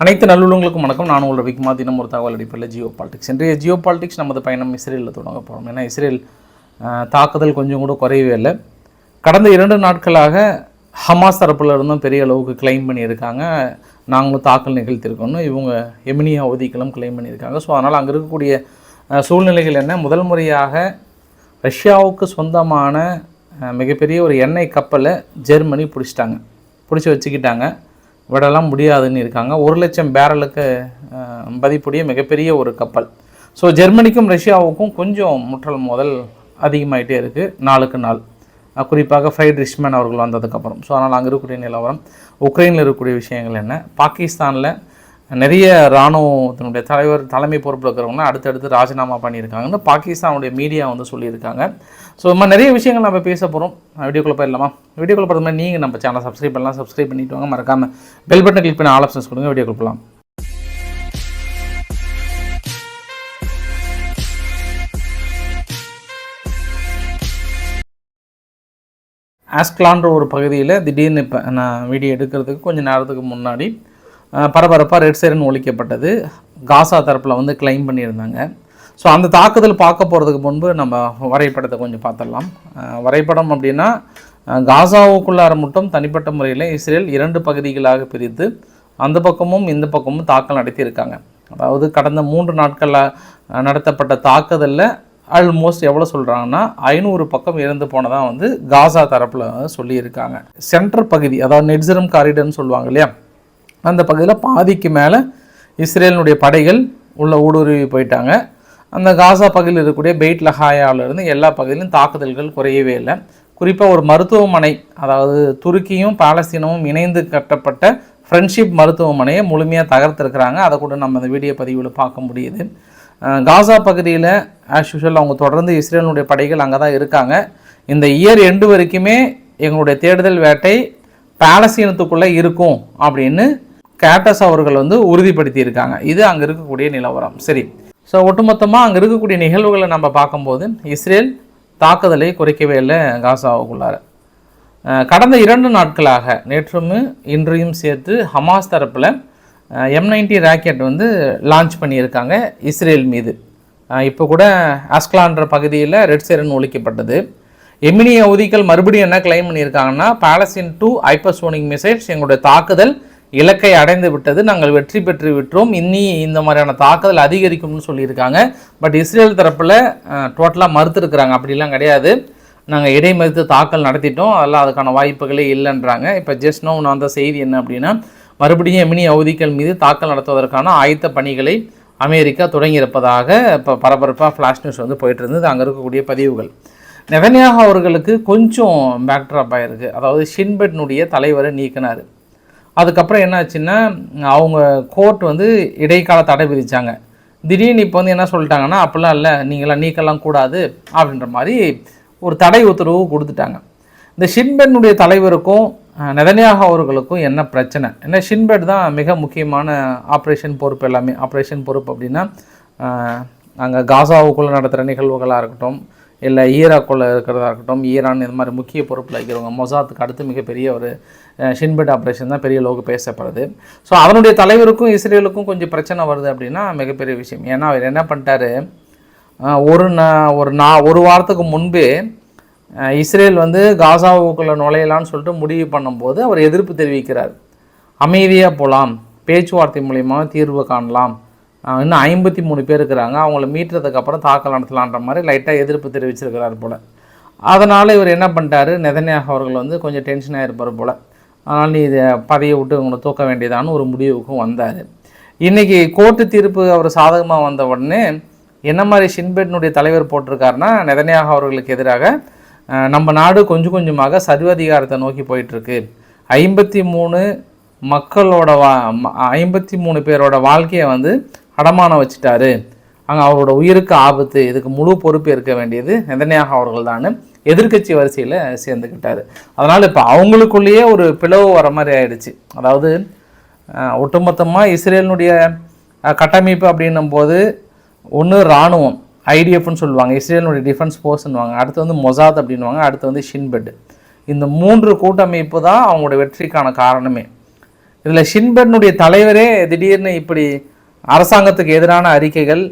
அனைத்து நல்லுள்ளங்களுக்கும் வணக்கம். நான் உள்ள ரவிக்குமா தினம் ஒரு தகவல் அடிப்படையில் ஜியோ பாலிடிக்ஸ். இன்றைய ஜியோ பாலிடிக்ஸ் நமது பயணம் இஸ்ரேலில் தொடங்க போகிறோம் ஏன்னா இஸ்ரேல் தாக்குதல் கொஞ்சம் கூட குறையவே இல்லை. கடந்த இரண்டு நாட்களாக ஹமாஸ் தரப்பில் இருந்தும் பெரிய அளவுக்கு கிளைம் பண்ணியிருக்காங்க. நாங்களும் தாக்கல் நிகழ்த்திருக்கோம்னு இவங்க எமினியா அவதிகளும் கிளைம் பண்ணியிருக்காங்க. ஸோ அதனால் அங்கே இருக்கக்கூடிய சூழ்நிலைகள் என்ன? முதல் முறையாக ரஷ்யாவுக்கு சொந்தமான மிகப்பெரிய ஒரு எண்ணெய் கப்பலை ஜெர்மனி பிடிச்சிட்டாங்க. பிடிச்சி வச்சுக்கிட்டாங்க. விடலாம் முடியாதுன்னு இருக்காங்க. ஒரு லட்சம் பேரலுக்கு பதிப்புடைய மதிப்புடைய மிகப்பெரிய ஒரு கப்பல். ஸோ ஜெர்மனிக்கும் ரஷ்யாவுக்கும் கொஞ்சம் முற்றல் மோதல் அதிகமாகிட்டே இருக்குது நாளுக்கு நாள். குறிப்பாக ஃபைட் ரிஷ்மேன் அவர்கள் வந்ததுக்கப்புறம் ஸோ அதனால் அங்கே இருக்கக்கூடிய நிலவரம் உக்ரைனில் இருக்கக்கூடிய விஷயங்கள் என்ன? பாகிஸ்தானில் நிறைய இராணுவத்தினுடைய தலைவர் தலைமை பொறுப்பில் இருக்கிறவங்க அடுத்தடுத்து ராஜினாமா பண்ணியிருக்காங்கன்னு பாகிஸ்தானுடைய மீடியா வந்து சொல்லியிருக்காங்க. ஸோ நம்ம மாதிரி நிறைய விஷயங்கள் நம்ம பேச போகிறோம் வீடியோக்குள்ளே போயிடலாமா? வீடியோக்குள்ளே போகிறது மாதிரி நீங்கள் நம்ம சேனல் சப்ஸ்கிரைப் பண்ணலாம். சப்ஸ்கிரைப் பண்ணிட்டு வாங்க. மறக்காமல் பெல் பட்டன் கிளிக் பண்ணி ஆல் ஆப்ஷன்ஸ் கொடுங்க. வீடியோக்குள்ள போகலாம் ஆஸ்க்லான்ற ஒரு பகுதியில் திடீர்னு இப்போ நான் வீடியோ எடுக்கிறதுக்கு கொஞ்சம் நேரத்துக்கு முன்னாடி பரபரப்பாக ரெட் சைரன் ஒழிக்கப்பட்டது. காசா தரப்பில் வந்து கிளைம் பண்ணியிருந்தாங்க. ஸோ அந்த தாக்குதல் பார்க்க போகிறதுக்கு முன்பு நம்ம வரைபடத்தை கொஞ்சம் பார்த்துடலாம். வரைபடம் அப்படின்னா காசாவுக்குள்ளார மட்டும் தனிப்பட்ட முறையில் இஸ்ரேல் இரண்டு பகுதிகளாக பிரித்து அந்த பக்கமும் இந்த பக்கமும் தாக்கல் நடத்தியிருக்காங்க. அதாவது கடந்த மூன்று நாட்களில் நடத்தப்பட்ட தாக்குதலில் ஆல்மோஸ்ட் எவ்வளோ சொல்கிறாங்கன்னா ஐநூறு பக்கம் இறந்து போனதாக வந்து காசா தரப்பில் சொல்லியிருக்காங்க. சென்டர் பகுதி அதாவது நெட்ஸரம் காரிடர்னு சொல்லுவாங்க இல்லையா? அந்த பகுதியில் பாதிக்கு மேலே இஸ்ரேலினுடைய படைகள் உள்ள ஊடுருவி போயிட்டாங்க. அந்த காசா பகுதியில் இருக்கக்கூடிய பெய்ட் லஹாயாவிலிருந்து எல்லா பகுதியிலும் தாக்குதல்கள் குறையவே இல்லை. குறிப்பாக ஒரு மருத்துவமனை அதாவது துருக்கியும் பாலஸ்தீனமும் இணைந்து கட்டப்பட்ட ஃப்ரெண்ட்ஷிப் மருத்துவமனையை முழுமையாக தகர்த்துருக்குறாங்க. அதை கூட நம்ம அந்த வீடியோ பதிவில் பார்க்க முடியுது. காசா பகுதியில் ஆஸ் யூஷுவல் அவங்க தொடர்ந்து இஸ்ரேலினுடைய படைகள் அங்கே தான் இருக்காங்க. இந்த இயர் எண்டு வரைக்குமே எங்களுடைய தேடுதல் வேட்டை பாலஸ்தீனத்துக்குள்ளே இருக்கும் அப்படின்னு கேட்டஸ் அவர்கள் வந்து உறுதிப்படுத்தியிருக்காங்க. இது அங்கே இருக்கக்கூடிய நிலவரம். சரி. ஸோ ஒட்டுமொத்தமாக அங்கே இருக்கக்கூடிய நிகழ்வுகளை நம்ம பார்க்கும்போது இஸ்ரேல் தாக்குதலை குறைக்கவே இல்லை காசாவுக்குள்ளார. கடந்த இரண்டு நாட்களாக நேற்றும் இன்றையும் சேர்த்து ஹமாஸ் தரப்பில் எம் நைன்டி ராக்கெட் வந்து லான்ச் பண்ணியிருக்காங்க இஸ்ரேல் மீது. இப்போ கூட அஸ்கலான்ற பகுதியில் ரெட் சேரன் ஒழிக்கப்பட்டது. எமினி அவதிகள் மறுபடியும் என்ன கிளைம் பண்ணியிருக்காங்கன்னா பாலஸ்தீன் டூ ஹைப்பர்சோனிக் மிசைல்ஸ் எங்களுடைய தாக்குதல் இலக்கை அடைந்து விட்டது. நாங்கள் வெற்றி பெற்று விட்டோம். இன்னி இந்த மாதிரியான தாக்குதல் அதிகரிக்கும்னு சொல்லியிருக்காங்க. பட் இஸ்ரேல் தரப்பில் டோட்டலாக மறுத்துருக்குறாங்க. அப்படிலாம் கிடையாது. நாங்கள் இடைமறித்து தாக்கல் நடத்திட்டோம். அதெல்லாம் அதுக்கான வாய்ப்புகளே இல்லைன்றாங்க. இப்போ ஜஸ்ட் நோ வந்த செய்தி என்ன அப்படின்னா மறுபடியும் எமினி அவதிகள் மீது தாக்கல் நடத்துவதற்கான ஆயத்த பணிகளை அமெரிக்கா தொடங்கியிருப்பதாக இப்போ பரபரப்பாக ஃப்ளாஷ் நியூஸ் வந்து போயிட்டு இருந்தது அங்கே இருக்கக்கூடிய பதிவுகள். நெவன்யாக அவர்களுக்கு கொஞ்சம் பேக்ட்ராப் ஆயிருக்கு. அதாவது ஷின்பெட்னுடைய தலைவரை நீக்கினார். அதுக்கப்புறம் என்னாச்சுன்னா அவங்க கோர்ட் வந்து இடைக்கால தடை விதித்தாங்க திடீர்னு இப்போ வந்து என்ன சொல்லிட்டாங்கன்னா அப்படிலாம் இல்லை நீங்களாம் நீக்கெல்லாம் கூடாது அப்படின்ற மாதிரி ஒரு தடை உத்தரவு கொடுத்துட்டாங்க. இந்த ஷின்பெட்னுடைய தலைவருக்கும் நெதனியாக அவர்களுக்கும் என்ன பிரச்சனை? ஏன்னா ஷின்பெட் தான் மிக முக்கியமான ஆப்ரேஷன் பொறுப்பு எல்லாமே. ஆப்ரேஷன் பொறுப்பு அப்படின்னா அங்கே காசாவுக்குள்ளே நடத்துகிற நிகழ்வுகளாக இருக்கட்டும் இல்லை ஈராக்குள்ளே இருக்கிறதா இருக்கட்டும் ஈரான் இந்த மாதிரி முக்கிய பொறுப்பில் இருக்கிறவங்க மொசாத்துக்கு அடுத்து மிகப்பெரிய ஒரு ஷின்பெட் ஆப்ரேஷன் தான் பெரிய அளவுக்கு பேசப்படுது. ஸோ அவனுடைய தலைவருக்கும் இஸ்ரேலுக்கும் கொஞ்சம் பிரச்சனை வருது அப்படின்னா மிகப்பெரிய விஷயம். ஏன்னா அவர் என்ன பண்ணிட்டாரு? ஒரு நா ஒரு நா ஒரு வாரத்துக்கு முன்பே இஸ்ரேல் வந்து காசாவுக்குள்ளே நுழையலான்னு சொல்லிட்டு முடிவு பண்ணும்போது அவர் எதிர்ப்பு தெரிவிக்கிறார். அமைதியாக போகலாம் பேச்சுவார்த்தை மூலிமா தீர்வு காணலாம். இன்னும் ஐம்பத்தி மூணு பேர் இருக்கிறாங்க. அவங்கள மீட்டுறதுக்கப்புறம் தாக்கல் நடத்தலான்ற மாதிரி லைட்டாக எதிர்ப்பு தெரிவிச்சிருக்கிறார் போல். அதனால் இவர் என்ன பண்ணிட்டாரு? நெதன்யாக அவர்கள் வந்து கொஞ்சம் டென்ஷனாக இருப்பார் போல். அதனால் நீ இதை பதவியை விட்டு உங்களை தூக்க வேண்டியதான்னு ஒரு முடிவுக்கும் வந்தார். இன்றைக்கி கோர்ட்டு தீர்ப்பு அவர் சாதகமாக வந்த உடனே என்ன மாதிரி ஷின்பெட்னுடைய தலைவர் போட்டிருக்காருன்னா நெதன்யாகு அவர்களுக்கு எதிராக நம்ம நாடு கொஞ்சம் கொஞ்சமாக சர்வதிகாரத்தை நோக்கி போயிட்டுருக்கு. ஐம்பத்தி மூணு மக்களோட வா ஐம்பத்தி மூணு பேரோட வாழ்க்கையை வந்து அடமானம் வச்சுட்டாரு. அங்கே அவரோட உயிருக்கு ஆபத்து இதுக்கு முழு பொறுப்பு இருக்க வேண்டியது நெதன்யாகு அவர்கள் தான் எதிர்க்கட்சி வரிசையில் சேர்ந்துக்கிட்டார். அதனால் இப்போ அவங்களுக்குள்ளேயே ஒரு பிளவு வர மாதிரி ஆயிடுச்சு. அதாவது ஒட்டுமொத்தமாக இஸ்ரேலினுடைய கட்டமைப்பு அப்படின்னும் போது ஒன்று இராணுவம் ஐடிஎஃப்னு சொல்லுவாங்க. இஸ்ரேலினுடைய டிஃபென்ஸ் ஃபோர்ஸ்னுவாங்க அடுத்து வந்து மொசாத் அப்படின்வாங்க அடுத்து வந்து ஷின்பெட். இந்த மூன்று கூட்டமைப்பு தான் அவங்களோட வெற்றிக்கான காரணமே. இதில் ஷின்பெட்னுடைய தலைவரே திடீர்னு இப்படி அரசாங்கத்துக்கு எதிரான அறிக்கைகள்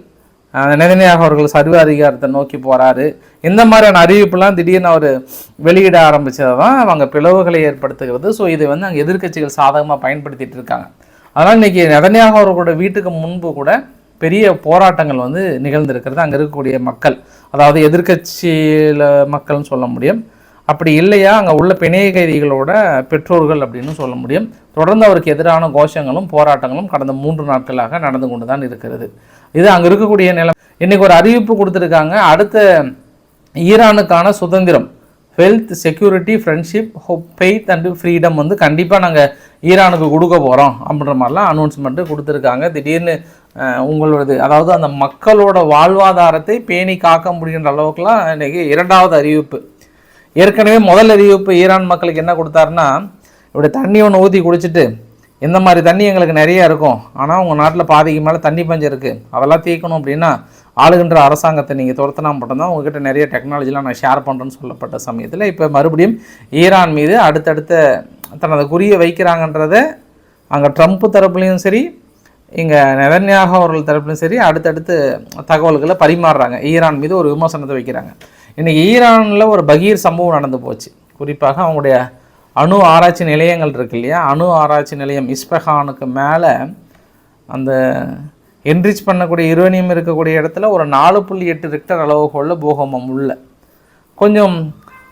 நிதனையாக அவர்கள் சர்வ அதிகாரத்தை நோக்கி போகிறாரு இந்த மாதிரியான அறிவிப்புலாம் திடீர்னு அவர் வெளியிட ஆரம்பித்ததை தான் அவங்க பிளவுகளை ஏற்படுத்துகிறது. ஸோ இதை வந்து அங்கே எதிர்க்கட்சிகள் சாதகமாக பயன்படுத்திகிட்டு இருக்காங்க. அதனால் இன்றைக்கி நெதன்யாகு அவர்களோட வீட்டுக்கு முன்பு கூட பெரிய போராட்டங்கள் வந்து நிகழ்ந்திருக்கிறது. அங்கே இருக்கக்கூடிய மக்கள் அதாவது எதிர்க்கட்சியில் மக்கள்னு சொல்ல முடியும். அப்படி இல்லையா? அங்கே உள்ள பிணைய கைதிகளோட பெற்றோர்கள் அப்படின்னு சொல்ல முடியும். தொடர்ந்து அவருக்கு எதிரான கோஷங்களும் போராட்டங்களும் கடந்த மூன்று நாட்களாக நடந்து கொண்டு தான் இருக்கிறது. இது அங்கே இருக்கக்கூடிய நிலம். இன்றைக்கி ஒரு அறிவிப்பு கொடுத்துருக்காங்க. அடுத்த ஈரானுக்கான சுதந்திரம். Health security friendship hope faith and freedom வந்து கண்டிப்பாக நாங்கள் ஈரானுக்கு கொடுக்க போகிறோம் அப்படின்ற மாதிரிலாம் அனௌன்ஸ்மெண்ட்டு கொடுத்துருக்காங்க. திடீர்னு அஹ், உங்களோடது அதாவது அந்த மக்களோட வாழ்வாதாரத்தை பேணி காக்க முடிகின்ற அளவுக்குலாம் இன்றைக்கி இரண்டாவது அறிவிப்பு. ஏற்கனவே முதல் அறிவிப்பு ஈரான் மக்களுக்கு என்ன கொடுத்தாருன்னா இப்படி தண்ணி ஒன்று ஊற்றி குடிச்சிட்டு இந்த மாதிரி தண்ணி எங்களுக்கு நிறைய இருக்கும். ஆனால் உங்கள் நாட்டில் பாதிக்கு மேலே தண்ணி பஞ்சம் இருக்குது அதெல்லாம் தீர்க்கணும் அப்படின்னா ஆளுகின்ற அரசாங்கத்தை நீங்கள் துரத்தினா மட்டும்தான் உங்ககிட்ட நிறைய டெக்னாலஜிலாம் நான் ஷேர் பண்ணுறேன்னு சொல்லப்பட்ட சமயத்தில் இப்போ மறுபடியும் ஈரான் மீது அடுத்தடுத்த தனது குறியை வைக்கிறாங்கன்றத அங்கே ட்ரம்ப் தரப்புலையும் சரி இங்கே நெதன்யாக அவர்கள் தரப்புலையும் சரி அடுத்தடுத்து தகவல்களை பரிமாறுறாங்க. ஈரான் மீது ஒரு விமர்சனத்தை வைக்கிறாங்க. இன்றைக்கி ஈரானில் ஒரு பகீர் சம்பவம் நடந்து போச்சு. குறிப்பாக அவங்களுடைய அணு ஆராய்ச்சி நிலையங்கள் இருக்கு இல்லையா? அணு ஆராய்ச்சி நிலையம் இஸ்பஹானுக்கு மேலே அந்த என்ரிச் பண்ணக்கூடிய யுரேனியம் இருக்கக்கூடிய இடத்துல ஒரு நாலு புள்ளி எட்டு ரிக்டர் அளவுகோலில் பூகம்பம் உள்ள. கொஞ்சம்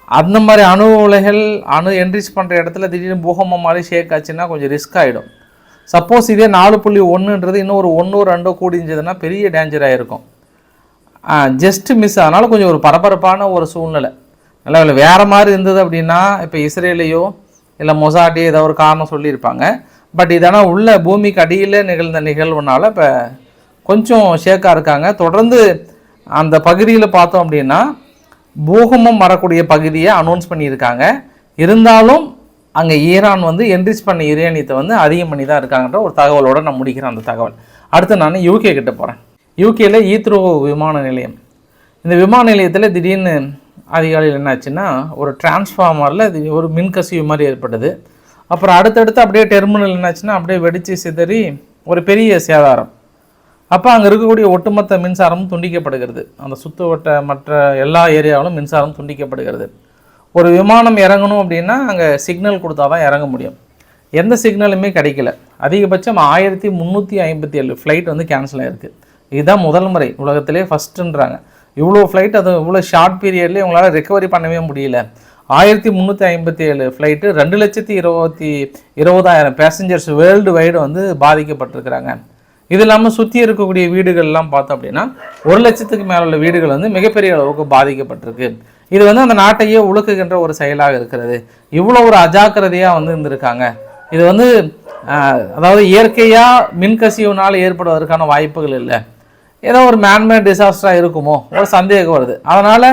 அந்த மாதிரி அணு உலைகள் அணு என்ரிச் பண்ணுற இடத்துல திடீர்னு பூகம்பம் மாதிரி ஷேக் ஆச்சுன்னா கொஞ்சம் ரிஸ்க் ஆகிடும் சப்போஸ் இதே நாலு புள்ளி ஒன்றுன்றது இன்னும் ஒரு ஒன்றோ ரெண்டோ கூடிஞ்சதுன்னா பெரிய டேஞ்சராக இருக்கும் ஜஸ்ட்டு மிஸ் அதனால் கொஞ்சம் ஒரு பரபரப்பான ஒரு சூழ்நிலை. நல்ல வேலை வேறு மாதிரி இருந்தது அப்படின்னா இப்போ இஸ்ரேலையோ இல்லை மொசாட்டியோ ஏதோ ஒரு காரணம் சொல்லியிருப்பாங்க. பட் இதனால் உள்ள பூமிக்கு அடியில் நிகழ்ந்த நிகழ்வுனால இப்போ கொஞ்சம் ஷேக்காக இருக்காங்க. தொடர்ந்து அந்த பகுதியில் பார்த்தோம் அப்படின்னா பூகம்பம் வரக்கூடிய பகுதியை அனௌன்ஸ் பண்ணியிருக்காங்க. இருந்தாலும் அங்கே ஈரான் வந்து என்ரிச் பண்ண யுரேனியத்தை வந்து அதிகம் பண்ணி தான் இருக்காங்கன்ற ஒரு தகவலோட நான் முடிக்கிறேன் அந்த தகவல். அடுத்து நான் யூகே கிட்ட போகிறேன் யூகேல ஈத்ரோ விமான நிலையம். இந்த விமான நிலையத்தில் திடீர்னு அதிகாலையில் என்னாச்சுன்னா ஒரு டிரான்ஸ்ஃபார்மரில் இது ஒரு மின்கசிவு மாதிரி ஏற்பட்டது. அப்புறம் அடுத்தடுத்து அப்படியே டெர்மினல் என்னாச்சுன்னா அப்படியே வெடித்து சிதறி ஒரு பெரிய சேதாரம். அப்போ அங்கே இருக்கக்கூடிய ஒட்டுமொத்த மின்சாரமும் துண்டிக்கப்படுகிறது. அந்த சுற்றுவட்ட மற்ற எல்லா ஏரியாவிலும் மின்சாரம் துண்டிக்கப்படுகிறது. ஒரு விமானம் இறங்கணும் அப்படின்னா அங்கே சிக்னல் கொடுத்தா தான் இறங்க முடியும். எந்த சிக்னலுமே கிடைக்கல. அதிகபட்சம் ஆயிரத்தி முந்நூற்றி ஐம்பத்தி ஏழு ஃப்ளைட் வந்து கேன்சல் ஆயிருக்கு. இதுதான் முதல் முறை உலகத்திலே ஃபஸ்ட்டுன்றாங்க இவ்வளோ ஃப்ளைட் அது இவ்வளோ ஷார்ட் பீரியட்லேயே உங்களால் ரெக்கவரி பண்ணவே முடியல. ஆயிரத்தி முந்நூற்றி ஐம்பத்தி ஏழு ஃப்ளைட்டு ரெண்டு லட்சத்தி இருபத்தி இருபதாயிரம் பேசஞ்சர்ஸ் வேர்ல்டு வைடு வந்து பாதிக்கப்பட்டிருக்கிறாங்க. இது இல்லாமல் சுற்றி இருக்கக்கூடிய வீடுகள்லாம் பார்த்தோம் அப்படின்னா ஒரு லட்சத்துக்கு மேலே உள்ள வீடுகள் வந்து மிகப்பெரிய அளவுக்கு பாதிக்கப்பட்டிருக்கு. இது வந்து அந்த நாட்டையே உழுக்குகின்ற ஒரு செயலாக இருக்கிறது. இவ்வளோ ஒரு அஜாக்கிரதையாக வந்து இருந்திருக்காங்க. இது வந்து அதாவது இயற்கையாக மின்கசிவுனால் ஏற்படுவதற்கான வாய்ப்புகள் இல்லை. ஏதோ ஒரு மேன்மேட் டிசாஸ்டராக இருக்குமோ? ஒரு சந்தேகம் வருது. அதனால்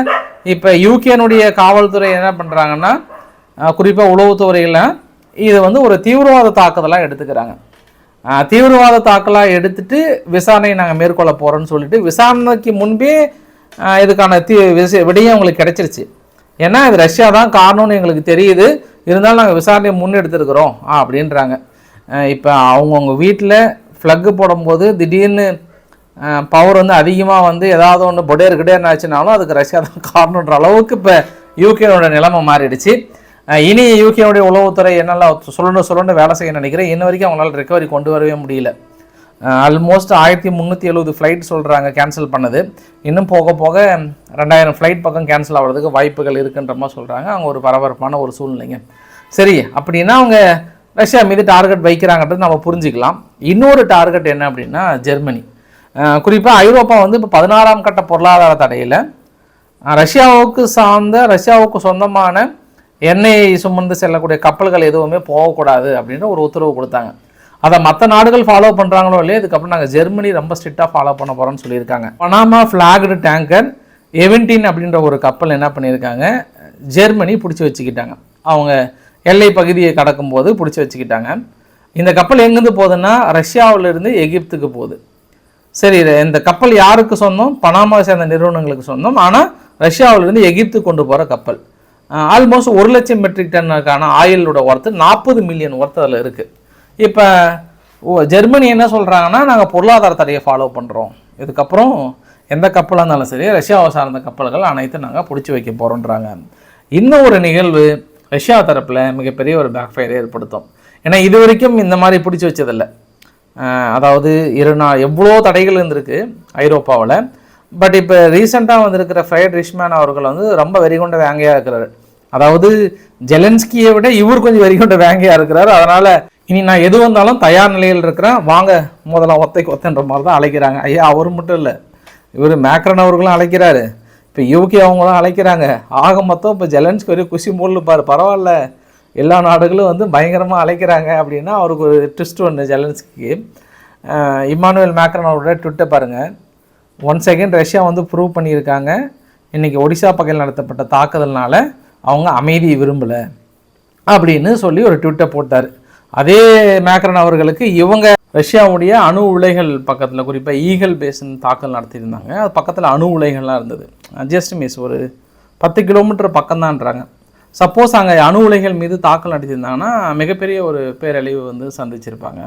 இப்போ யூகேனுடைய காவல்துறை என்ன பண்ணுறாங்கன்னா குறிப்பாக உளவுத்துறையில் இது வந்து ஒரு தீவிரவாத தாக்குதலாக எடுத்துக்கிறாங்க. தீவிரவாத தாக்கலாக எடுத்துட்டு விசாரணையை நாங்கள் மேற்கொள்ள போகிறோம்னு சொல்லிட்டு விசாரணைக்கு முன்பே இதுக்கான தீ விடையும் உங்களுக்கு கிடைச்சிருச்சு. ஏன்னா இது ரஷ்யா தான் காரணம்னு எங்களுக்கு தெரியுது. இருந்தாலும் நாங்கள் விசாரணையை முன்னெடுத்துருக்குறோம் அப்படின்றாங்க. இப்போ அவங்கவுங்க வீட்டில் ஃப்ளக்கு போடும்போது திடீர்னு பவர் வந்து அதிகமாக வந்து ஏதாவது ஒன்று பொடேர் கிடேர்னு ஆச்சுனாலும் அதுக்கு ரஷ்யா தான் காரணன்ற அளவுக்கு இப்போ யூகேனோட நிலைமை மாறிடுச்சு. இனி யூகேனுடைய உளவுத்துறை என்னெல்லாம் சொல்லணும் சொல்லணும் வேலை செய்ய நினைக்கிறேன். இன்ன வரைக்கும் அவங்களால ரெக்கவரி கொண்டு வரவே முடியல. ஆல்மோஸ்ட் ஆயிரத்தி முந்நூற்றி எழுபது ஃப்ளைட் சொல்கிறாங்க கேன்சல் பண்ணது. இன்னும் போக போக ரெண்டாயிரம் ஃப்ளைட் பக்கம் கேன்சல் ஆகிறதுக்கு வாய்ப்புகள் இருக்குன்ற மாதிரி சொல்கிறாங்க அவங்க ஒரு பரபரப்பான ஒரு சூழ்நிலைங்க. சரி அப்படின்னா அவங்க ரஷ்யா மீது டார்கெட் வைக்கிறாங்கன்றது நம்ம புரிஞ்சுக்கலாம். இன்னொரு டார்கெட் என்ன அப்படின்னா ஜெர்மனி. குறிப்பாக ஐரோப்பா வந்து இப்போ பதினாறாம் கட்ட பொருளாதார தடையில் ரஷ்யாவுக்கு சார்ந்த ரஷ்யாவுக்கு சொந்தமான எண்ணெயை சுமந்து செல்லக்கூடிய கப்பல்கள் எதுவுமே போகக்கூடாது அப்படின்ற ஒரு உத்தரவு கொடுத்தாங்க. அதை மற்ற நாடுகள் ஃபாலோ பண்ணுறாங்களோ இல்லையா இதுக்கப்புறம் நாங்கள் ஜெர்மனி ரொம்ப ஸ்ட்ரிக்டாக ஃபாலோ பண்ண போகிறோம்னு சொல்லியிருக்காங்க. பனாமா ஃப்ளாக்டு டேங்கர் எவன்டீன் அப்படின்ற ஒரு கப்பல் என்ன பண்ணியிருக்காங்க? ஜெர்மனி பிடிச்சி வச்சுக்கிட்டாங்க. அவங்க எல்லை பகுதியை கடக்கும்போது பிடிச்சி வச்சுக்கிட்டாங்க. இந்த கப்பல் எங்கேருந்து போகுதுன்னா ரஷ்யாவிலிருந்து எகிப்துக்கு போகுது. சரி இந்த கப்பல் யாருக்கு சொந்தம் பனாமா சேர்ந்த நிறுவனங்களுக்கு சொந்தம் ஆனால் ரஷ்யாவிலிருந்து எகிப்து கொண்டு போகிற கப்பல். ஆல்மோஸ்ட் ஒரு லட்சம் மெட்ரிக் டன்னுக்கான ஆயிலோட ஒர்த்து நாற்பது மில்லியன் ஒர்த்து அதில் இருக்குது இப்போ ஜெர்மனி என்ன சொல்கிறாங்கன்னா நாங்கள் பொருளாதார தடையை ஃபாலோ பண்ணுறோம் இதுக்கப்புறம் எந்த கப்பலாக இருந்தாலும் சரி ரஷ்யாவை சார்ந்த கப்பல்கள் அனைத்தும் நாங்கள் பிடிச்சி வைக்க போகிறோன்றாங்க இன்னும் ஒரு நிகழ்வு ரஷ்யா தரப்பில் மிகப்பெரிய ஒரு பேக்ஃபயரை ஏற்படுத்தும். ஏன்னா இது வரைக்கும் இந்த மாதிரி பிடிச்சி வச்சதில்லை. அதாவது இரு நாள் எவ்வளோ தடைகள் இருந்திருக்கு ஐரோப்பாவில். பட் இப்போ ரீசெண்டாக வந்திருக்கிற ஃப்ரைட் ரிஷ்மேன் அவர்கள் வந்து ரொம்ப வெறிகொண்ட வேங்கையாக இருக்கிறாரு. அதாவது ஜெலன்ஸ்கியை விட இவர் கொஞ்சம் வெறிகொண்ட வேங்கையாக இருக்கிறாரு. அதனால் இனி நான் எது வந்தாலும் தயார் நிலையில் இருக்கிறேன். வாங்க முதல்ல ஒத்தைக்கு ஒத்தன்ற மாதிரி தான் அழைக்கிறாங்க. ஐயா அவர் மட்டும் இல்லை. இவர் மேக்ரன் அவர்களும் அழைக்கிறாரு. இப்போ யூகே அவங்களும் அழைக்கிறாங்க. ஆக மொத்தம் இப்போ ஜெலன்ஸ்கி ஒரு குஷி மூலில் பாரு பரவாயில்ல. எல்லா நாடுகளும் வந்து பயங்கரமாக அழைக்கிறாங்க அப்படின்னா அவருக்கு ஒரு ட்விஸ்ட் ஒன்று ஜெலன்ஸ்கிக்கு இம்மானுவேல் மேக்ரன் அவரோட ட்விட்டர் பாருங்கள் ஒன் செகண்ட் ரஷ்யா வந்து ப்ரூவ் பண்ணியிருக்காங்க. இன்றைக்கி ஒடிசா பகையில் நடத்தப்பட்ட தாக்குதல்னால அவங்க அமைதியை விரும்பலை அப்படின்னு சொல்லி ஒரு ட்விட்டர் போட்டார். அதே மேக்ரன் அவர்களுக்கு இவங்க ரஷ்யாவுடைய அணு உலைகள் பக்கத்தில் குறிப்பாக ஈகல் பேசன் தாக்கல் நடத்தியிருந்தாங்க. அது பக்கத்தில் அணு உலைகள்லாம் இருந்தது. ஜஸ்ட் மிஸ் ஒரு பத்து கிலோமீட்டர் பக்கம்தான்றாங்க. சப்போஸ் அங்கே அணு உலைகள் மீது தாக்கல் நடத்தியிருந்தாங்கன்னா மிகப்பெரிய ஒரு பேரழிவு வந்து சந்திச்சிருப்பாங்க.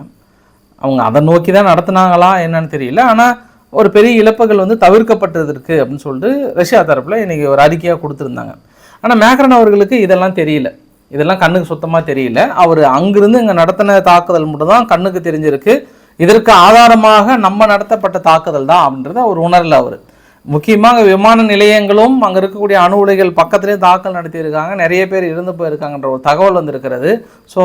அவங்க அதை நோக்கி தான் நடத்தினாங்களா என்னன்னு தெரியல. ஆனால் ஒரு பெரிய இழப்புகள் வந்து தவிர்க்கப்பட்டதற்கு அப்படின்னு சொல்லிட்டு ரஷ்யா தரப்பில் இன்றைக்கி ஒரு அறிக்கையாக கொடுத்துருந்தாங்க. ஆனால் மேக்ரன் அவர்களுக்கு இதெல்லாம் தெரியல. இதெல்லாம் கண்ணுக்கு சுத்தமாக தெரியல. அவர் அங்கிருந்து இங்கே நடத்தின தாக்குதல் மட்டும் தான் கண்ணுக்கு தெரிஞ்சிருக்கு. இதற்கு ஆதாரமாக நம்ம நடத்தப்பட்ட தாக்குதல் தான் அப்படின்றத அவர் உணரல அவர். முக்கியமாக விமான நிலையங்களும் அங்கே இருக்கக்கூடிய அணு உலைகள் பக்கத்துலேயே தாக்கல் நடத்தியிருக்காங்க. நிறைய பேர் இருந்து போயிருக்காங்கன்ற ஒரு தகவல் வந்திருக்கிறது. ஸோ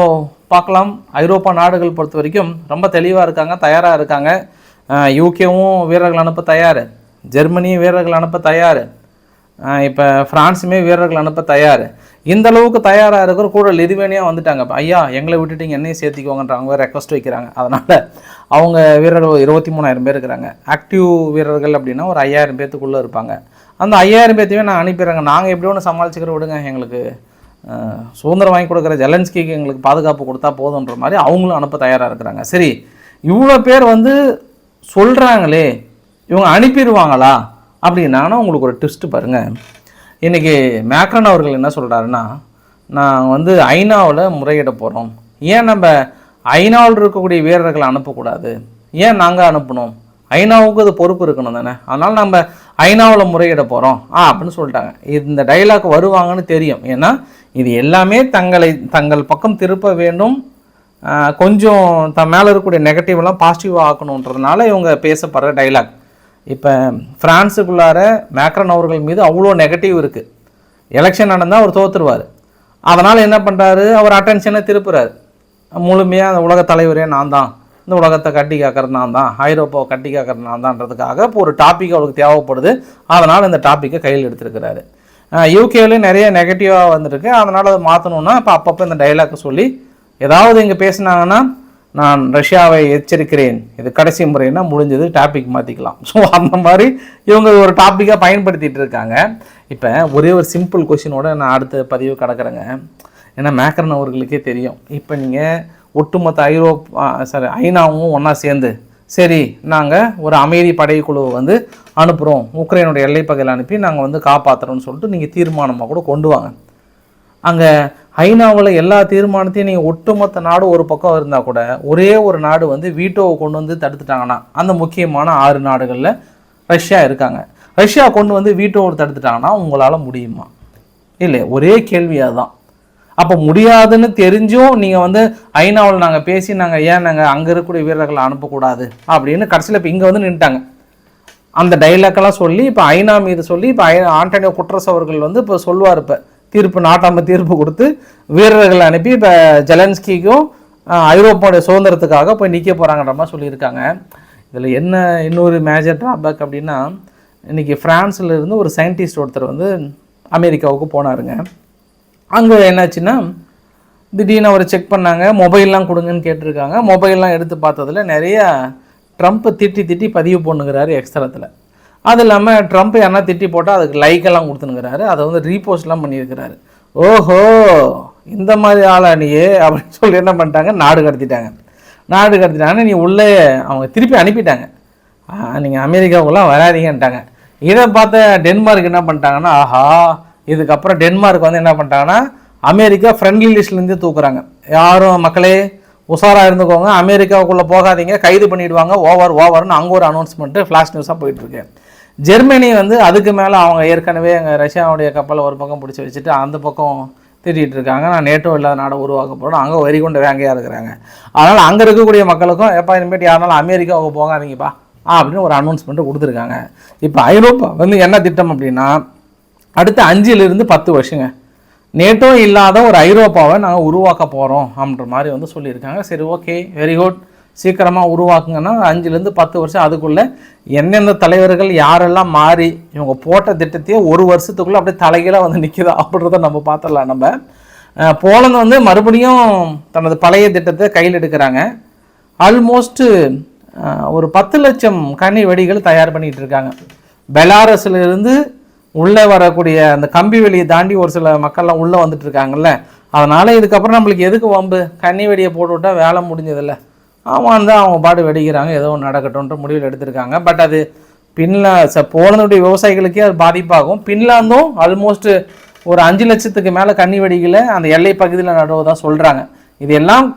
பார்க்கலாம். ஐரோப்பா நாடுகள் பொறுத்த வரைக்கும் ரொம்ப தெளிவாக இருக்காங்க தயாராக இருக்காங்க. யூகேவும் வீரர்கள் அனுப்ப தயார். ஜெர்மனியும் வீரர்கள் அனுப்ப தயார். இப்போ ஃப்ரான்ஸுமே வீரர்கள் அனுப்ப தயார். இந்த அளவுக்கு தயாராக இருக்கிற கூட லிதுவேனியா வந்துட்டாங்க. இப்ப, ஐயா எங்களை விட்டுட்டீங்க என்னையும் சேர்த்திக்கோங்கன்றவங்க ரெக்வஸ்ட் வைக்கிறாங்க. அதனால் அவங்க வீரர்கள் இருபத்தி மூணாயிரம் பேர் இருக்கிறாங்க. ஆக்டிவ் வீரர்கள் அப்படின்னா ஒரு ஐயாயிரம் பேர்த்துக்குள்ளே இருப்பாங்க. அந்த ஐயாயிரம் பேர்த்தையுமே நான் அனுப்பிடுறேங்க. நாங்கள் எப்படி ஒன்று சமாளிச்சுக்கிற விடுங்க எங்களுக்கு. சுதந்திரம் வாங்கி கொடுக்குற ஜெலன்ஸ்கிக்கு எங்களுக்கு பாதுகாப்பு கொடுத்தா போதுன்ற மாதிரி அவங்களும் அனுப்ப தயாராக இருக்கிறாங்க. சரி இவ்வளோ பேர் வந்து சொல்கிறாங்களே இவங்க அனுப்பிடுவாங்களா? அப்படின்னாங்கன்னா உங்களுக்கு ஒரு ட்விஸ்ட்டு பாருங்கள் இன்றைக்கி மேக்ரன் அவர்கள் என்ன சொல்கிறாருன்னா நான் வந்து ஐநாவில் முறையிட போகிறோம் ஏன் நம்ம ஐநாவில் இருக்கக்கூடிய வீரர்களை அனுப்பக்கூடாது? ஏன் நாங்கள் அனுப்பணும்? ஐநாவுக்கு அது பொறுப்பு இருக்கணும் தானே? அதனால் நம்ம ஐநாவில் முறையிட போகிறோம் ஆ அப்படின்னு சொல்லிட்டாங்க. இந்த டைலாக் வருவாங்கன்னு தெரியும். ஏன்னா இது எல்லாமே தங்களை தங்கள் பக்கம் திருப்ப வேண்டும். கொஞ்சம் த மேலே இருக்கக்கூடிய நெகட்டிவ்லாம் பாசிட்டிவாக ஆக்கணுன்றதுனால இவங்க பேசப்படுற டைலாக் இப்போ ஃப்ரான்ஸுக்குள்ளார மேக்ரன் அவர்கள் மீது அவ்வளோ நெகட்டிவ் இருக்குது எலெக்ஷன் நடந்தால் அவர் தோற்றுருவார் அதனால் என்ன பண்ணுறாரு அவர் அட்டென்ஷனை திருப்புறாரு. முழுமையாக அந்த உலக தலைவரே நான் தான். இந்த உலகத்தை கட்டி காக்கிறது நான் தான். ஐரோப்பாவை கட்டி காக்கிறது நான் தான்றதுக்காக இப்போ ஒரு டாபிக் அவருக்கு தேவைப்படுது. அதனால் இந்த டாப்பிக்கை கையில் எடுத்திருக்கிறாரு. யூகேலையும் நிறைய நெகட்டிவாக வந்திருக்கு அதனால் அதை மாற்றணுன்னா இப்போ அப்பப்போ இந்த டைலாக்கை சொல்லி ஏதாவது இங்கே பேசினாங்கன்னா நான் ரஷ்யாவை எச்சரிக்கிறேன். இது கடைசி முறைன்னா முடிஞ்சது டாபிக் மாற்றிக்கலாம் ஸோ அந்த மாதிரி இவங்க ஒரு டாப்பிக்காக பயன்படுத்திகிட்டு இருக்காங்க. இப்போ ஒரே ஒரு சிம்பிள் கொஷினோட நான் அடுத்த பதிவு கடக்கிறேங்க. ஏன்னா மேக்கரன் அவர்களுக்கே தெரியும். இப்போ நீங்கள் ஒட்டுமொத்த ஐரோப்பா சாரி ஐநாவும் ஒன்றா சேர்ந்து சரி நாங்கள் ஒரு அமைதி படைக்குழுவை வந்து அனுப்புகிறோம் உக்ரைனுடைய எல்லைப்பகுதியில் அனுப்பி நாங்கள் வந்து காப்பாற்றுறோம்னு சொல்லிட்டு நீங்கள் தீர்மானமாக கூட கொண்டு வாங்க. அங்கே ஐநாவில் எல்லா தீர்மானத்தையும் நீங்கள் ஒட்டுமொத்த நாடு ஒரு பக்கம் இருந்தால் கூட ஒரே ஒரு நாடு வந்து வீட்டோவை கொண்டு வந்து தடுத்துட்டாங்கன்னா அந்த முக்கியமான ஆறு நாடுகளில் ரஷ்யா இருக்காங்க. ரஷ்யா கொண்டு வந்து வீட்டோவை தடுத்துட்டாங்கன்னா உங்களால் முடியுமா? இல்லை ஒரே கேள்வி அதுதான். அப்போ முடியாதுன்னு தெரிஞ்சும் நீங்கள் வந்து ஐநாவில் நாங்கள் பேசி நாங்கள் ஏன் நாங்கள் அங்கே இருக்கக்கூடிய வீரர்களை அனுப்பக்கூடாது அப்படின்னு கடைசியில் இப்போ இங்கே வந்து நின்ட்டாங்க அந்த டைலாக்கெல்லாம் சொல்லி இப்போ ஐநா மீது சொல்லி இப்போ ஐ ஆண்டனியோ குட்ரஸ் அவர்கள் வந்து இப்போ சொல்லுவார் இப்போ. தீர்ப்பு நாட்டாமல் தீர்ப்பு கொடுத்து வீரர்களை அனுப்பி இப்போ ஜெலன்ஸ்கிக்கும் ஐரோப்பாவுடைய சுதந்திரத்துக்காக போய் நிற்க போகிறாங்கன்ற மாதிரி சொல்லியிருக்காங்க. இதில் என்ன இன்னொரு மேஜர் ட்ராபேக் அப்படின்னா இன்றைக்கி ஃப்ரான்ஸில் இருந்து ஒரு சயின்டிஸ்ட் ஒருத்தர் வந்து அமெரிக்காவுக்கு போனாருங்க. அங்கே என்னாச்சுன்னா திடீர்னு அவரை செக் பண்ணாங்க மொபைல்லாம் கொடுங்கன்னு கேட்டிருக்காங்க. மொபைல்லாம் எடுத்து பார்த்ததுல நிறைய ட்ரம்ப்பை திட்டி திட்டி பதிவு பண்ணுங்கிறாரு எக்ஸ்தலத்தில் அது இல்லாமல் ட்ரம்ப் யாரா திட்டி போட்டால் அதுக்கு லைக்கெல்லாம் கொடுத்துனுங்கிறாரு அதை வந்து ரீபோஸ்ட்லாம் பண்ணியிருக்கிறாரு. ஓஹோ இந்த மாதிரி ஆளா நீயே அப்படின்னு சொல்லி என்ன பண்ணிட்டாங்க? நாடு கடத்திட்டாங்க. நாடு கடத்திட்டாங்கன்னா நீ உள்ளே அவங்க திருப்பி அனுப்பிட்டாங்க. நீங்கள் அமெரிக்காவுக்குலாம் வராதீங்கன்ட்டாங்க. இதை பார்த்த டென்மார்க் என்ன பண்ணிட்டாங்கன்னா ஆஹா இதுக்கப்புறம் டென்மார்க் வந்து என்ன பண்ணிட்டாங்கன்னா அமெரிக்கா ஃப்ரெண்ட்லி லிஸ்ட்லேருந்து தூக்குறாங்க. யாரும் மக்களே உஷாராக இருந்துக்கோங்க. அமெரிக்காவுக்குள்ளே போகாதீங்க. கைது பண்ணிவிடுவாங்க ஓவர் ஓவர்னு அங்கே ஒரு அனௌன்ஸ்மெண்ட்டு ஃப்ளாஷ் நியூஸாக போயிட்டுருக்கு. ஜெர்மனி வந்து அதுக்கு மேலே அவங்க ஏற்கனவே எங்கள் ரஷ்யாவுடைய கப்பலை ஒரு பக்கம் பிடிச்சி வச்சுட்டு அந்த பக்கம் திட்டிகிட்டு இருக்காங்க. நான் நேட்டோ இல்லாத நாடை உருவாக்க போகிறோம் அங்கே வரி கொண்ட வேங்கையாக இருக்கிறாங்க. அதனால் அங்கே இருக்கக்கூடிய மக்களுக்கும் எப்போ இனிமேட்டு யாருனாலும் அமெரிக்காவுக்கு போகாதீங்கப்பா அப்படின்னு ஒரு அனௌன்ஸ்மெண்ட்டு கொடுத்துருக்காங்க. இப்போ ஐரோப்பா வந்து என்ன திட்டம் அப்படின்னா அடுத்த அஞ்சிலிருந்து பத்து வருஷங்க. நேட்டோ இல்லாத ஒரு ஐரோப்பாவை நாங்கள் உருவாக்க போகிறோம் அப்படின்ற மாதிரி வந்து சொல்லியிருக்காங்க. சரி ஓகே வெரி குட் சீக்கிரமாக உருவாக்குங்கன்னா அஞ்சுலேருந்து பத்து வருஷம் அதுக்குள்ளே எந்தெந்த தலைவர்கள் யாரெல்லாம் மாறி இவங்க போட்ட திட்டத்தையே ஒரு வருஷத்துக்குள்ளே அப்படியே தலைகீழாக வந்து நிற்கிதா அப்படின்றத நம்ம பார்த்துடலாம். நம்ம போலந்து வந்து மறுபடியும் தனது பழைய திட்டத்தை கையில் எடுக்கிறாங்க. ஆல்மோஸ்ட்டு ஒரு பத்து லட்சம் கனி வெடிகள் தயார் பண்ணிகிட்டு இருக்காங்க. பெலாரஸ்லேருந்து உள்ளே வரக்கூடிய அந்த கம்பி வெளியை தாண்டி ஒரு சில மக்கள்லாம் உள்ளே வந்துட்டு இருக்காங்கல்ல அதனால் இதுக்கப்புறம் நம்மளுக்கு எதுக்கு வம்பு? கன்னி வெடியை போட்டு விட்டா வேலை முடிஞ்சதில்ல. ஆமாம் தான் அவங்க பாடு வெடிக்கிறாங்க ஏதோ ஒன்று நடக்கட்டும்ன்ற முடிவில் எடுத்திருக்காங்க. பட் அது பின்லா ச போலந்துடைய விவசாயிகளுக்கே அது பாதிப்பாகும். பின்லாந்தும் ஆல்மோஸ்ட் ஒரு அஞ்சு லட்சத்துக்கு மேலே கன்னி வெடிகளை அந்த எல்லை பகுதியில் நடுவதாக சொல்கிறாங்க இது எல்லாம்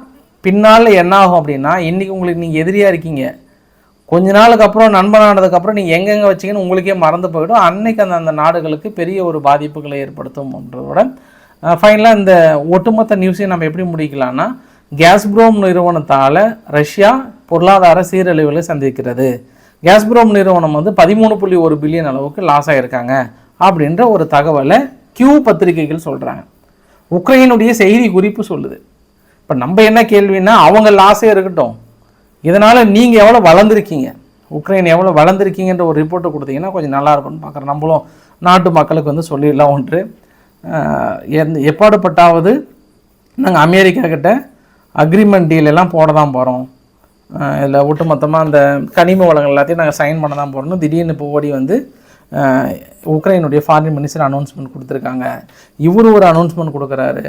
பின்னால் என்ன ஆகும் அப்படின்னா இன்றைக்கி உங்களுக்கு நீங்கள் எதிரியாக இருக்கீங்க. கொஞ்ச நாளுக்கு அப்புறம் நண்பனானதுக்கப்புறம் நீங்கள் எங்கெங்கே வச்சீங்கன்னு உங்களுக்கே மறந்து போயிடும். அன்னைக்கு அந்த அந்த நாடுகளுக்கு பெரிய ஒரு பாதிப்புகளை ஏற்படுத்தும் ஃபைனலாக இந்த ஒட்டுமொத்த நியூஸையும் நம்ம எப்படி முடிக்கலாம்னா கேஸ்ப்ரோம் நிறுவனத்தால் ரஷ்யா பொருளாதார சீரழிவுகளை சந்திக்கிறது. கேஸ்ப்ரோம் நிறுவனம் வந்து பதிமூணு புள்ளி ஒரு பில்லியன் அளவுக்கு லாஸ் ஆகியிருக்காங்க அப்படின்ற ஒரு தகவலை கியூ பத்திரிகைகள் சொல்கிறாங்க உக்ரைனுடைய செய்தி குறிப்பு சொல்லுது. இப்போ நம்ம என்ன கேள்வின்னா அவங்க லாஸே இருக்கட்டும். இதனால் நீங்கள் எவ்வளோ வளர்ந்துருக்கீங்க? உக்ரைன் எவ்வளோ வளர்ந்துருக்கீங்கன்ற ஒரு ரிப்போர்ட்டை கொடுத்தீங்கன்னா கொஞ்சம் நல்லா இருக்கும்னு பார்க்குறேன். நம்மளும் நாட்டு மக்களுக்கு வந்து சொல்லிடலாம் ஒன்று. எப்பாடுபட்டாவது நாங்கள் அமெரிக்கா கிட்ட அக்ரிமெண்ட் டீல் எல்லாம் போட தான் போகிறோம் இதில் ஒட்டுமொத்தமாக அந்த கனிம வளங்கள் எல்லாத்தையும் நாங்கள் சைன் பண்ண தான் போகிறோம்னு திடீர்னு இப்போ ஓடி வந்து உக்ரைனுடைய ஃபாரின் மினிஸ்டர் அனௌன்ஸ்மெண்ட் கொடுத்துருக்காங்க. இவர் ஒரு அனௌன்ஸ்மெண்ட் கொடுக்குறாரு.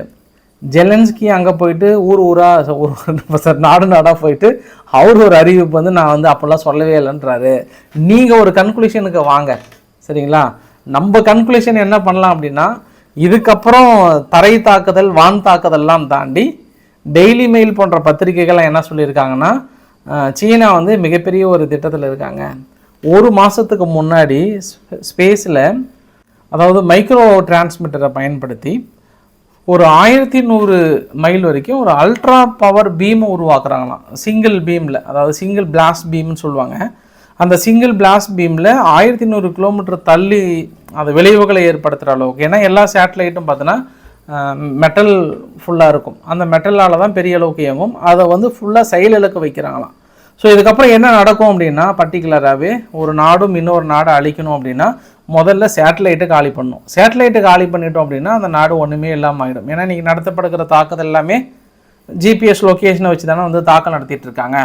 ஜெலன்ஸ்கி அங்கே போயிட்டு ஊர் ஊராக ஒரு சார் நாடு நாடாக போயிட்டு அவர் ஒரு அறிவிப்பு வந்து நான் வந்து அப்போல்லாம் சொல்லவே இல்லைன்றாரு. நீங்கள் ஒரு கன்க்ளூஷனுக்கு வாங்க. சரிங்களா? நம்ம கன்க்ளூஷன் என்ன பண்ணலாம் அப்படின்னா இதுக்கப்புறம் தரை தாக்குதல் வான் தாக்குதல்லாம் தாண்டி டெய்லி மெயில் போன்ற பத்திரிகைகள்லாம் என்ன சொல்லியிருக்காங்கன்னா சீனா வந்து மிகப்பெரிய ஒரு திட்டத்தில் இருக்காங்க. ஒரு மாதத்துக்கு முன்னாடி ஸ்பேஸில் அதாவது மைக்ரோ டிரான்ஸ்மிட்டரை பயன்படுத்தி ஒரு ஆயிரத்தி நூறு மைல் வரைக்கும் ஒரு அல்ட்ரா பவர் பீம் உருவாக்குறாங்களாம். சிங்கிள் பீமில் அதாவது சிங்கிள் பிளாஸ்ட் பீம்னு சொல்லுவாங்க. அந்த சிங்கிள் பிளாஸ்ட் பீமில் ஆயிரத்தி நூறு கிலோமீட்டர் தள்ளி அது விளைவுகளை ஏற்படுத்துகிற அளவுக்கு ஏன்னா எல்லா சேட்டலைட்டும் பார்த்தீங்கன்னா மெட்டல் ஃபுல்லாக இருக்கும். அந்த மெட்டலால் தான் பெரிய அளவுக்கு இயங்கும். அதை வந்து ஃபுல்லாக செயல் இழக்க வைக்கிறாங்களாம். ஸோ இதுக்கப்புறம் என்ன நடக்கும் அப்படின்னா பர்டிகுலராகவே ஒரு நாடும் இன்னொரு நாடை அழிக்கணும் அப்படின்னா முதல்ல சேட்டலைட்டை காலி பண்ணணும் சேட்டலைட்டை காலி பண்ணிட்டோம் அப்படின்னா அந்த நாடு ஒன்றுமே இல்லாமல் ஆகிடும் ஏன்னா இன்றைக்கி நடத்தப்படுகிற தாக்குதல் எல்லாமே ஜிபிஎஸ் லொக்கேஷனை வச்சு தானே வந்து தாக்கம் நடத்திட்டு இருக்காங்க.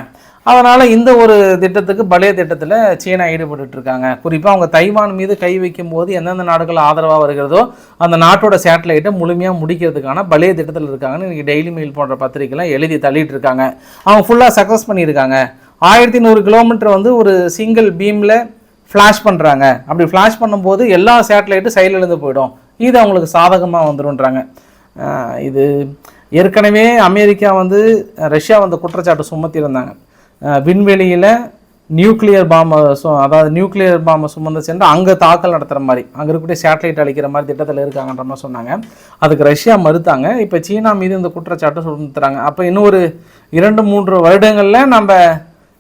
அதனால் இந்த ஒரு திட்டத்துக்கு பலே திட்டத்தில் சீனா ஈடுபட்டுட்டு இருக்காங்க. குறிப்பாக அவங்க தைவான் மீது கை வைக்கும் போது எந்தெந்த நாடுகள் ஆதரவாக வருகிறதோ அந்த நாட்டோட சேட்டலைட்டை முழுமையாக முடிக்கிறதுக்கான பலே திட்டத்தில் இருக்காங்கன்னு இன்றைக்கி டெய்லி மெயில் போன்ற பத்திரிக்கைலாம் எழுதி தள்ளிட்டு இருக்காங்க. அவங்க ஃபுல்லாக சக்ஸஸ் பண்ணியிருக்காங்க. ஆயிரத்தி நூறு கிலோமீட்டர் வந்து ஒரு சிங்கிள் பீமில் ஃப்ளாஷ் பண்ணுறாங்க அப்படி ஃப்ளாஷ் பண்ணும்போது எல்லா சேட்டலைட்டும் செயலிழந்து போயிடும். இது அவங்களுக்கு சாதகமாக வந்துருன்றாங்க இது ஏற்கனவே அமெரிக்கா வந்து ரஷ்யா வந்து குற்றச்சாட்டு சுமத்தியிருந்தாங்க. விண்வெளியில் நியூக்ளியர் பாம்பை சு அதாவது நியூக்ளியர் பாம்பை சுமந்து சென்று அங்கே தாக்கல் நடத்துகிற மாதிரி அங்கே இருக்கக்கூடிய சேட்டலைட் அழிக்கிற மாதிரி திட்டத்தில் இருக்காங்கன்ற மாதிரி சொன்னாங்க. அதுக்கு ரஷ்யா மறுத்தாங்க. இப்போ சீனா மீது இந்த குற்றச்சாட்டு சுமத்துறாங்க. அப்போ இன்னும் ஒரு இரண்டு மூன்று வருடங்களில் நம்ம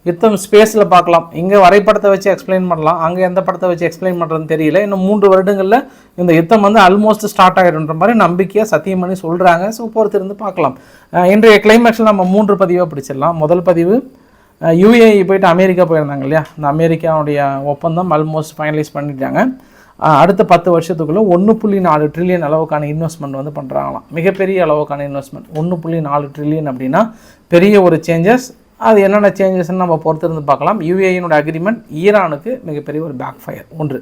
யுத்தம் ஸ்பேஸில் பார்க்கலாம். இங்கே வரைபடத்தை வச்சு எக்ஸ்பிளைன் பண்ணலாம். அங்கே எந்த படத்தை வச்சு எக்ஸ்பிளைன் பண்ணுறதுன்னு தெரியல. இன்னும் மூன்று வருடங்களில் இந்த யுத்தம் வந்து ஆல்மோஸ்ட் ஸ்டார்ட் ஆகிடுன்ற மாதிரி நம்பிக்கையாக சத்தியம் பண்ணி சொல்கிறாங்க ஸோ பொறுத்திருந்து பார்க்கலாம். இன்றைய கிளைமேக்ஸில் நம்ம மூன்று பதிவாக பிடிச்சிடலாம். முதல் பதிவு யூஏஇ போயிட்டு அமெரிக்கா போயிருந்தாங்க இல்லையா? இந்த அமெரிக்காவுடைய ஒப்பந்தம் ஆல்மோஸ்ட் ஃபைனலைஸ் பண்ணிட்டாங்க. அடுத்த பத்து வருஷத்துக்குள்ளே ஒன்று புள்ளி நாலு ட்ரில்லியன் அளவுக்கான இன்வெஸ்ட்மெண்ட் வந்து பண்ணுறாங்களாம் மிகப்பெரிய அளவுக்கான இன்வெஸ்ட்மெண்ட் ஒன்று புள்ளி நாலு ட்ரில்லியன் அப்படின்னா பெரிய ஒரு சேஞ்சஸ் அது என்னென்ன சேஞ்சஸ்ன்னு நம்ம பொறுத்திருந்து பார்க்கலாம். யுஏயினோட அக்ரிமெண்ட் ஈரானுக்கு மிகப்பெரிய ஒரு பேக் ஃபயர் ஒன்று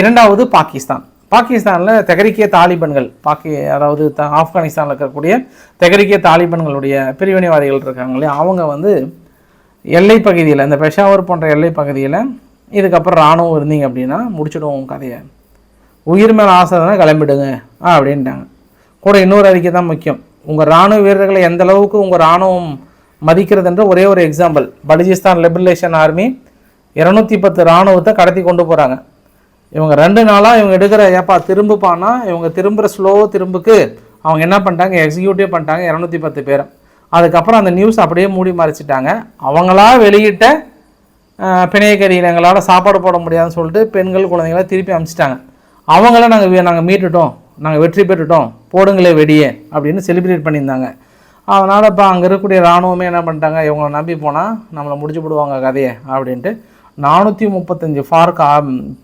இரண்டாவது பாகிஸ்தான். பாகிஸ்தானில் தெகரிக்கிய தாலிபன்கள் பாக்கி அதாவது த ஆப்கானிஸ்தானில் இருக்கக்கூடிய தெகரிக்கிய தாலிபன்களுடைய பிரிவினைவாதிகள் இருக்காங்க இல்லையா? அவங்க வந்து எல்லை பகுதியில் இந்த பெஷாவர் போன்ற எல்லை பகுதியில் இதுக்கப்புறம் இராணுவம் இருந்தீங்க அப்படின்னா முடிச்சுடுவோம் கதையை. உயிர் மேலே ஆசை தானே கிளம்பிடுங்க ஆ அப்படின்ட்டாங்க. கூட இன்னொரு அறிக்கை தான் முக்கியம். உங்கள் இராணுவ வீரர்களை எந்த அளவுக்கு உங்கள் இராணுவம் மதிக்கிறது என்ற ஒரே ஒரு எக்ஸாம்பிள் பலுஜிஸ்தான் லிபரலேஷன் ஆர்மி இரநூத்தி பத்து இராணுவத்தை கடத்தி கொண்டு போகிறாங்க இவங்க ரெண்டு நாளாக இவங்க எடுக்கிற ஏப்பா திரும்புப்பானா இவங்க திரும்புகிற ஸ்லோ திரும்புக்கு அவங்க என்ன பண்ணிட்டாங்க? எக்ஸிக்யூட்டிவ் பண்ணிட்டாங்க இரநூத்தி பத்து பேரும் அதுக்கப்புறம் அந்த நியூஸ் அப்படியே மூடி மறைச்சிட்டாங்க. அவங்களா வெளியிட்ட அஹ், பிணையக்கரியில் எங்களால் சாப்பாடு போட முடியாதுன்னு சொல்லிட்டு பெண்கள் குழந்தைங்கள திருப்பி அனுப்பிச்சிட்டாங்க அவங்கள நாங்கள் நாங்கள் மீட்டுட்டோம். நாங்கள் வெற்றி பெற்றுட்டோம். போடுங்களே வெடியே அப்படின்னு செலிப்ரேட் பண்ணியிருந்தாங்க. அதனால் இப்போ அங்கே இருக்கக்கூடிய இராணுவமே என்ன பண்ணிட்டாங்க இவங்களை நம்பி போனால் நம்மளை முடிச்சு விடுவாங்க கதையை அப்படின்ட்டு. நானூற்றி முப்பத்தஞ்சு ஃபார்க்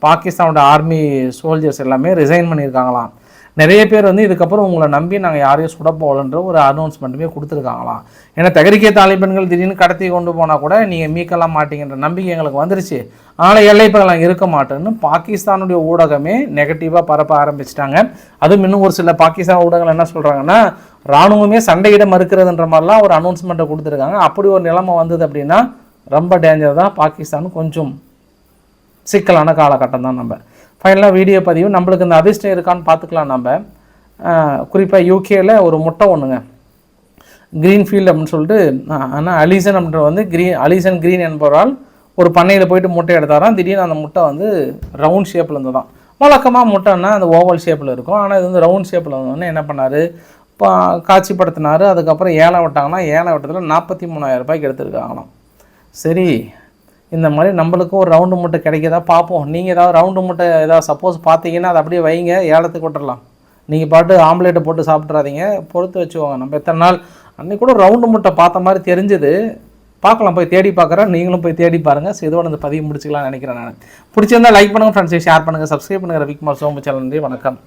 பாகிஸ்தானோட ஆர்மி சோல்ஜர்ஸ் எல்லாமே ரிசைன் பண்ணியிருக்காங்களாம். நிறைய பேர் வந்து இதுக்கப்புறம் உங்களை நம்பி நாங்கள் யாரையும் சுட போகலன்ற ஒரு அனௌன்ஸ்மெண்ட்டுமே கொடுத்துருக்காங்களாம். ஏன்னா தகரிக்கை தாலிபன்கள் திடீர்னு கடத்தி கொண்டு போனால் கூட நீங்கள் மீக்கலாம் மாட்டீங்கன்ற நம்பிக்கை எங்களுக்கு வந்துருச்சு. அதனால் எல்லைப்பகலாம் இருக்க மாட்டேன்னு பாகிஸ்தானுடைய ஊடகமே நெகட்டிவாக பரப்ப ஆரம்பிச்சிட்டாங்க. அதுவும் இன்னும் ஒரு சில பாகிஸ்தான் ஊடகங்கள் என்ன சொல்கிறாங்கன்னா ராணுவமே சண்டையிட மறுக்கிறதுன்ற மாதிரிலாம் ஒரு அனௌன்ஸ்மெண்ட்டை கொடுத்துருக்காங்க. அப்படி ஒரு நிலைமை வந்தது அப்படின்னா ரொம்ப டேஞ்சர் தான். பாகிஸ்தான் கொஞ்சம் சிக்கலான காலகட்டம் தான் நம்ம. ஃபைனலாக வீடியோ பதிவு. நம்மளுக்கு இந்த அதிர்ஷ்டம் இருக்கான்னு பார்த்துக்கலாம் நம்ம. குறிப்பாக யூகேயில் ஒரு முட்டை ஒன்றுங்க க்ரீன்ஃபீல்டு அப்படின்னு சொல்லிட்டு ஆனால் அலிசன் அப்படின்ற வந்து க்ரீன் அலிசன் க்ரீன் என்பவரால் ஒரு பண்ணையில் போயிட்டு முட்டை எடுத்தாராம். திடீர்னு அந்த முட்டை வந்து ரவுண்ட் ஷேப்பில் இருந்து தான் வழக்கமாக முட்டைன்னா அந்த ஓவல் ஷேப்பில் இருக்கும். ஆனால் இது வந்து ரவுண்ட் ஷேப்பில் வந்தோடனே என்ன பண்ணார்? பா காட்சிப்படுத்தினார். அதுக்கப்புறம் ஏலம் விட்டாங்கன்னா ஏழை விட்டதில் நாற்பத்தி மூணாயிரம் ரூபாய்க்கு எடுத்துருக்காங்களாம் சரி இந்த மாதிரி நம்மளுக்கும் ஒரு ரவுண்டு முட்டை கிடைக்குதா? பார்ப்போம். நீங்கள் ஏதாவது ரவுண்டு முட்டை ஏதாவது சப்போஸ் பார்த்தீங்கன்னா அதை அப்படியே வைங்க. ஏலத்துக்கு விட்டுறலாம். நீங்கள் பாட்டு ஆம்லேட்டை போட்டு சாப்பிட்றாதீங்க பொறுத்து வச்சுக்கோங்க. நம்ம எத்தனை நாள் அன்றைக்கி கூட ரவுண்டு முட்டை பார்த்த மாதிரி தெரிஞ்சது. பார்க்கலாம். போய் தேடி பார்க்குறேன். நீங்களும் போய் தேடி பாருங்கள் ஸோ இதோட இந்த பதிவு முடிச்சுக்கலாம்னு நினைக்கிறேன் நான். பிடிச்சிருந்தால் லைக் பண்ணுங்கள் ஃப்ரெண்ட்ஸை ஷேர் பண்ணுங்கள் சப்ஸ்கிரைப் பண்ணுங்கள் ரவிக்குமார் சோமு சேனல் நன்றி வணக்கம்.